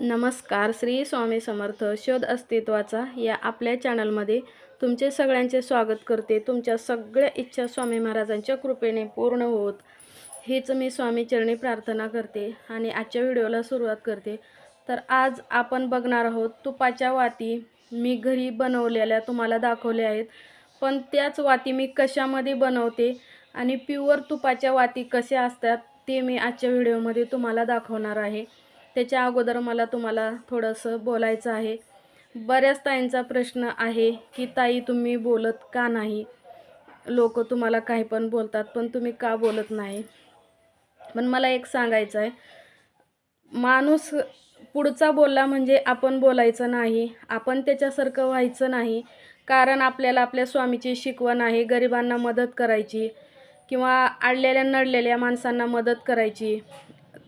नमस्कार श्री स्वामी समर्थ शोध अस्तित्वाचा या आपल्या चॅनलमध्ये तुमचे सगळ्यांचे स्वागत करते. तुमच्या सगळ्या इच्छा स्वामी महाराजांच्या कृपेने पूर्ण होत. हीच मी स्वामी चरणी प्रार्थना करते आणि आजच्या व्हिडिओला सुरुवात करते. तर आज आपण बघणार आहोत तुपाच्या वाती मी घरी बनवलेल्या तुम्हाला दाखवल्या आहेत. पण त्याच वाती मी कशामध्ये बनवते आणि प्युअर तुपाच्या वाती कशा असतात ते मी आजच्या व्हिडिओमध्ये तुम्हाला दाखवणार आहे. त्याच्या अगोदर मला तुम्हाला थोडंसं बोलायचं आहे. बऱ्याच ताईंचा प्रश्न आहे की ताई तुम्ही बोलत का नाही? लोक तुम्हाला काही पण बोलतात पण तुम्ही का बोलत नाही? पण मला एक सांगायचं आहे. माणूस पुढचा बोलला म्हणजे आपण बोलायचं नाही आपण त्याच्यासारखं व्हायचं नाही. कारण आपल्याला आपल्या स्वामीची शिकवण आहे गरिबांना मदत करायची किंवा अडलेल्या नडलेल्या माणसांना मदत करायची.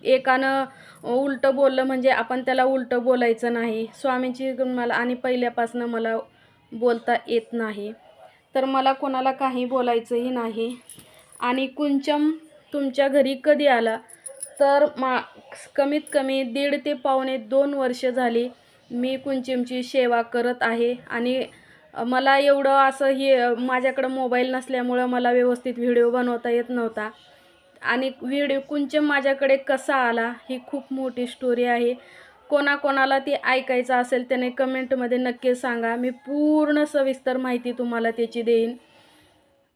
एकानं उलटं बोललं म्हणजे आपण त्याला उलटं बोलायचं नाही. स्वामीची मला आणि पहिल्यापासून मला बोलता येत नाही. तर मला कोणाला काही बोलायचंही नाही. आणि कुंचम तुमच्या घरी कधी आला? तर मा कमीत कमी दीड ते पावणे दोन वर्ष झाली मी कुंचमची सेवा करत आहे. आणि मला एवढं असं हे माझ्याकडं मोबाईल नसल्यामुळं मला व्यवस्थित व्हिडिओ बनवता येत नव्हता. आणि व्हिडिओ कुंचम माझ्याकडे कसा आला ही खूप मोठी स्टोरी आहे. कोणाकोणाला ती ऐकायचं असेल त्याने कमेंटमध्ये नक्की सांगा. मी पूर्ण सविस्तर माहिती तुम्हाला त्याची देईन.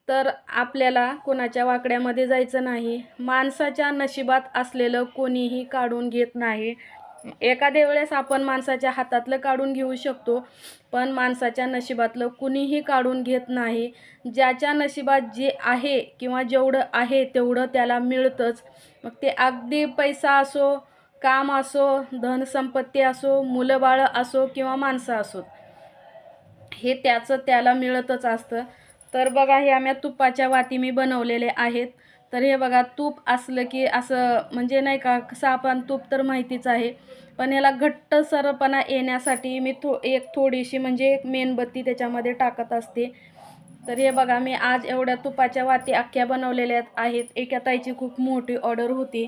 तर आपल्याला कोणाच्या वाकड्यामध्ये जायचं नाही. माणसाच्या नशिबात असलेलं कोणीही काढून घेत नाही. एखाद्या वेळेस आपण माणसाच्या हातातलं काढून घेऊ शकतो पण माणसाच्या नशिबातलं कुणीही काढून घेत नाही. ज्याच्या नशिबात जे आहे किंवा जेवढं आहे तेवढं त्याला मिळतंच. मग ते अगदी पैसा असो काम असो धनसंपत्ती असो मुलंबाळं असो किंवा माणसं असोत हे त्याचं त्याला मिळतच असतं. तर बघा हे आम्ही तुपाच्या वाती मी बनवलेले आहेत. तर हे बघा तूप असलं की असं म्हणजे नाही का कसं आपण तूप तर माहितीच आहे पण याला घट्ट सरपणा येण्यासाठी मी थो एक थोडीशी म्हणजे एक मेणबत्ती त्याच्यामध्ये टाकत असते. तर हे बघा मी आज एवढ्या तुपाच्या वाती अख्ख्या बनवलेल्या आहेत. एका ताईची खूप मोठी ऑर्डर होती.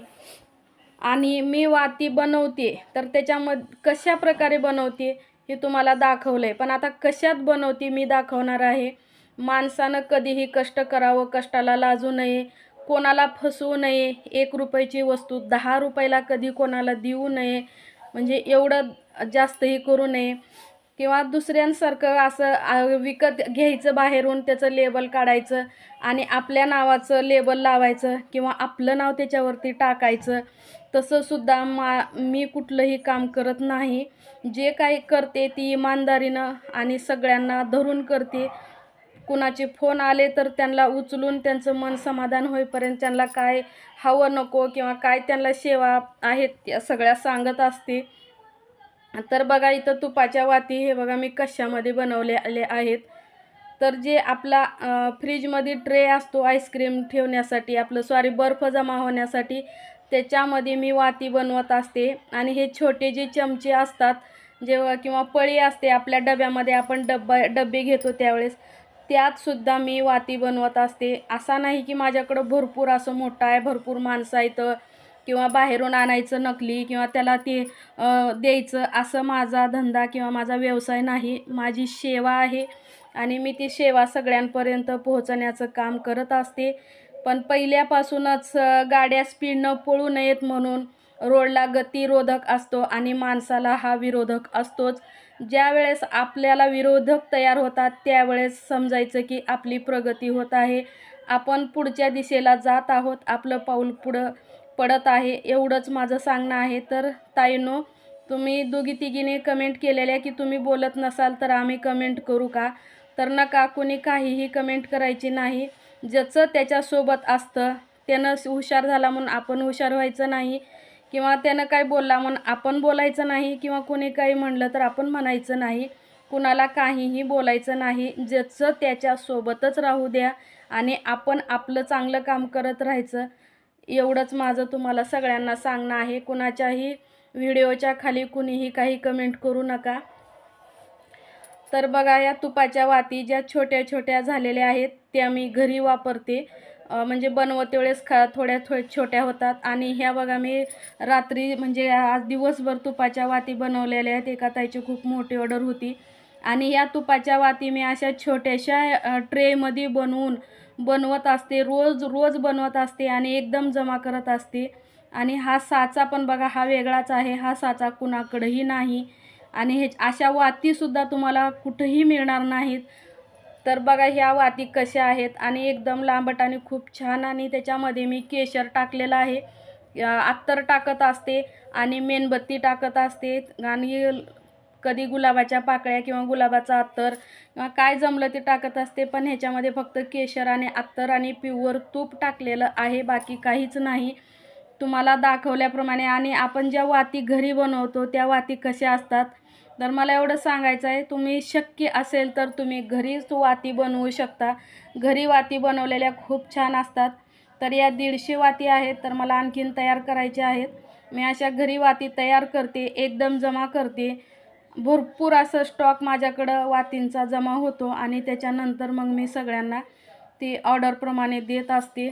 आणि मी वाती बनवते तर त्याच्यामध्ये कशा प्रकारे बनवते हे तुम्हाला दाखवलं आहे पण आता कशात बनवते मी दाखवणार आहे. माणसानं कधीही कष्ट करावं कष्टाला लाजू नये. कोणाला फसवू नये एक रुपयाची वस्तू दहा रुपयाला कधी कोणाला देऊ नये म्हणजे एवढं जास्तही करू नये. किंवा दुसऱ्यांसारखं असं विकत घ्यायचं बाहेरून त्याचं लेबल काढायचं आणि आपल्या नावाचं लेबल लावायचं किंवा आपलं नाव त्याच्यावरती टाकायचं तसंसुद्धा मा मी कुठलंही काम करत नाही. जे काही करते ती इमानदारीनं आणि सगळ्यांना धरून करते. कुणाचे फोन आले तर त्यांना उचलून त्यांचं मन समाधान होईपर्यंत त्यांना काय हवं नको किंवा काय त्यांना सेवा आहेत त्या सगळ्या सांगत असते. तर बघा इथं तुपाच्या वाती हे बघा मी कशामध्ये बनवले आले आहेत. तर जे आपला फ्रीजमध्ये ट्रे असतो आईस्क्रीम ठेवण्यासाठी आपलं सॉरी बर्फ जमा होण्यासाठी त्याच्यामध्ये मी वाती बनवत असते. आणि हे छोटे जे चमचे असतात जेव्हा किंवा पळी असते आपल्या डब्यामध्ये आपण डब्बा डबे घेतो त्यावेळेस त्यातसुद्धा मी वाती बनवत असते. असा नाही की माझ्याकडं भरपूर असं मोठं आहे भरपूर माणसं आहेत किंवा बाहेरून आणायचं नकली किंवा त्याला ते द्यायचं असं माझा धंदा किंवा माझा व्यवसाय नाही. माझी सेवा आहे आणि मी ती सेवा सगळ्यांपर्यंत पोहोचण्याचं काम करत असते. पण पहिल्यापासूनच गाड्या स्पीडनं पळू नयेत म्हणून रोडला गतिरोधक असतो आणि माणसाला हा विरोधक असतोच. ज्या वेळेस आपल्याला विरोधक तयार होतात त्यावेळेस समजायचं की आपली प्रगती होत आहे. आपण पुढच्या दिशेला जात आहोत आपलं पाऊल पुढं पडत आहे एवढंच माझं सांगणं आहे. तर ताईनो तुम्ही दोघी तिघीने कमेंट केलेल्या की तुम्ही बोलत नसाल तर आम्ही कमेंट करू का? तर नका कुणी काहीही कमेंट करायची नाही. ज्याचं त्याच्यासोबत असतं त्यानं हुशार झाला म्हणून आपण हुशार व्हायचं नाही. किंवा त्यानं काय बोलला म्हणून आपण बोलायचं नाही किंवा कोणी काही म्हणलं तर आपण म्हणायचं नाही. कुणाला काहीही बोलायचं नाही. ज्याचं त्याच्यासोबतच राहू द्या आणि आपण आपलं चांगलं काम करत राहायचं. एवढंच माझं तुम्हाला सगळ्यांना सांगणं आहे. कुणाच्याही व्हिडिओच्या खाली कुणीही काही कमेंट करू नका. तर बघा या तुपाच्या वाती ज्या छोट्या छोट्या झालेल्या आहेत त्या मी घरी वापरते. म्हणजे बनवते वेळेस खा थोड्या थोड्या छोट्या होतात. आणि ह्या बघा मी रात्री म्हणजे आज दिवसभर तुपाच्या वाती बनवलेल्या आहेत. एका ताईची खूप मोठी ऑर्डर होती. आणि ह्या तुपाच्या वाती मी अशा छोट्याशा ट्रेमध्ये बनवून बनवत असते. रोज रोज बनवत असते आणि एकदम जमा करत असते. आणि हा साचा पण बघा हा वेगळाच आहे. हा साचा कुणाकडेही नाही. आणि हे अशा वातीसुद्धा तुम्हाला कुठंही मिळणार नाहीत. तर बघा ह्या वाती कशा आहेत? आणि एकदम लांबट आणि खूप छान आणि त्याच्यामध्ये मी केशर टाकलेलं आहे. अत्तर टाकत असते आणि मेणबत्ती टाकत असते आणि कधी गुलाबाच्या पाकळ्या किंवा गुलाबाचा अत्तर काय जमलं ते टाकत असते. पण ह्याच्यामध्ये फक्त केशर आणि अत्तर आणि प्युअर तूप टाकलेलं आहे बाकी काहीच नाही. तुम्हाला दाखवल्याप्रमाणे आणि आपण ज्या वाती घरी बनवतो त्या वाती कशा असतात? तर मला एवढं सांगायचं आहे तुम्ही शक्य असेल तर तुम्ही घरीच वाती बनवू शकता. घरी वाती बनवलेल्या खूप छान असतात. तर या दीडशे वाती आहेत तर मला आणखीन तयार करायच्या आहेत. मी अशा घरी वाती तयार करते एकदम जमा करते. भरपूर असं स्टॉक माझ्याकडं वातींचा जमा होतो आणि त्याच्यानंतर मग मी सगळ्यांना ती ऑर्डरप्रमाणे देत असते.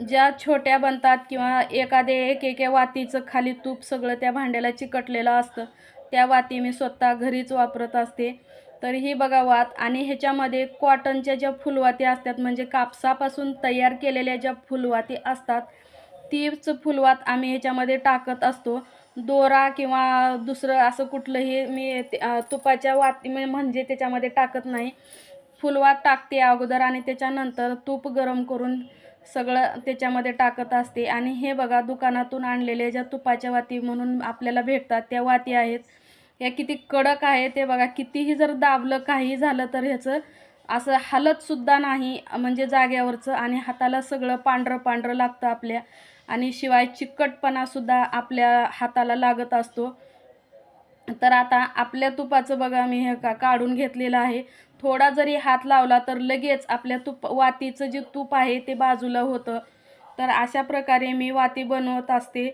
ज्या छोट्या बनतात किंवा एखादे एक एक वातीचं खाली तूप सगळं त्या भांड्याला चिकटलेलं असतं त्या वाती मी स्वतः घरीच वापरत असते. तर ही बघा वात आणि ह्याच्यामध्ये कॉटनच्या ज्या फुलवाती असतात म्हणजे कापसापासून तयार केलेल्या ज्या फुलवाती असतात तीच फुलवात आम्ही ह्याच्यामध्ये टाकत असतो. दोरा किंवा दुसरं असं कुठलंही मी तुपाच्या वाती म्हणजे, म्हणजे त्याच्यामध्ये टाकत नाही. फुलवात टाकते अगोदर आणि त्याच्यानंतर तूप गरम करून सगळं त्याच्यामध्ये टाकत असते. आणि हे बघा दुकानातून आणलेल्या ज्या तुपाच्या वाती म्हणून आपल्याला भेटतात त्या वाती आहेत. या किती कडक आहे ते बघा. कितीही जर दाबलं काही झालं तर ह्याचं असं हालतसुद्धा नाही म्हणजे जाग्यावरचं आणि हाताला सगळं पांढरं पांढरं लागतं आपल्या. आणि शिवाय चिकटपणासुद्धा आपल्या हाताला लागत असतो. तर आता आपल्या तुपाचं बघा मी हे का काढून घेतलेलं आहे. थोडा जरी हात लावला तर लगेच आपल्या तुप वातीचं जे तूप आहे ते बाजूला होतं. तर अशा प्रकारे मी वाती बनवत असते.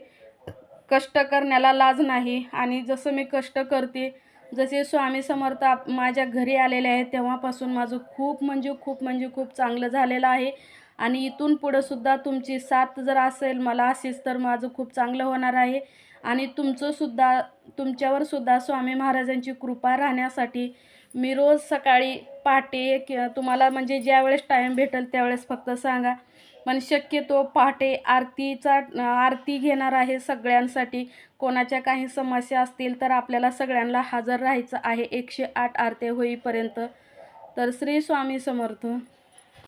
कष्ट करण्याला लाज नाही आणि जसं मी कष्ट करते जसे स्वामी समर्थ माझ्या घरी आलेले आहेत तेव्हापासून माझं खूप म्हणजे खूप म्हणजे खूप चांगलं झालेलं आहे. आणि इथून पुढंसुद्धा तुमची साथ जर असेल मला असेच तर माझं खूप चांगलं होणार आहे. आणि तुमचंसुद्धा तुमच्यावर सुद्धा स्वामी महाराजांची कृपा राहण्यासाठी मी रोज सकाळी पहाटे किंवा तुम्हाला म्हणजे ज्यावेळेस टाईम भेटेल त्यावेळेस फक्त सांगा. पण शक्यतो पहाटे आरतीचा आरती घेणार आहे सगळ्यांसाठी. कोणाच्या काही समस्या असतील तर आपल्याला सगळ्यांना हजर राहायचं आहे. एकशे आठ आरती होईपर्यंत. तर श्री स्वामी समर्थ.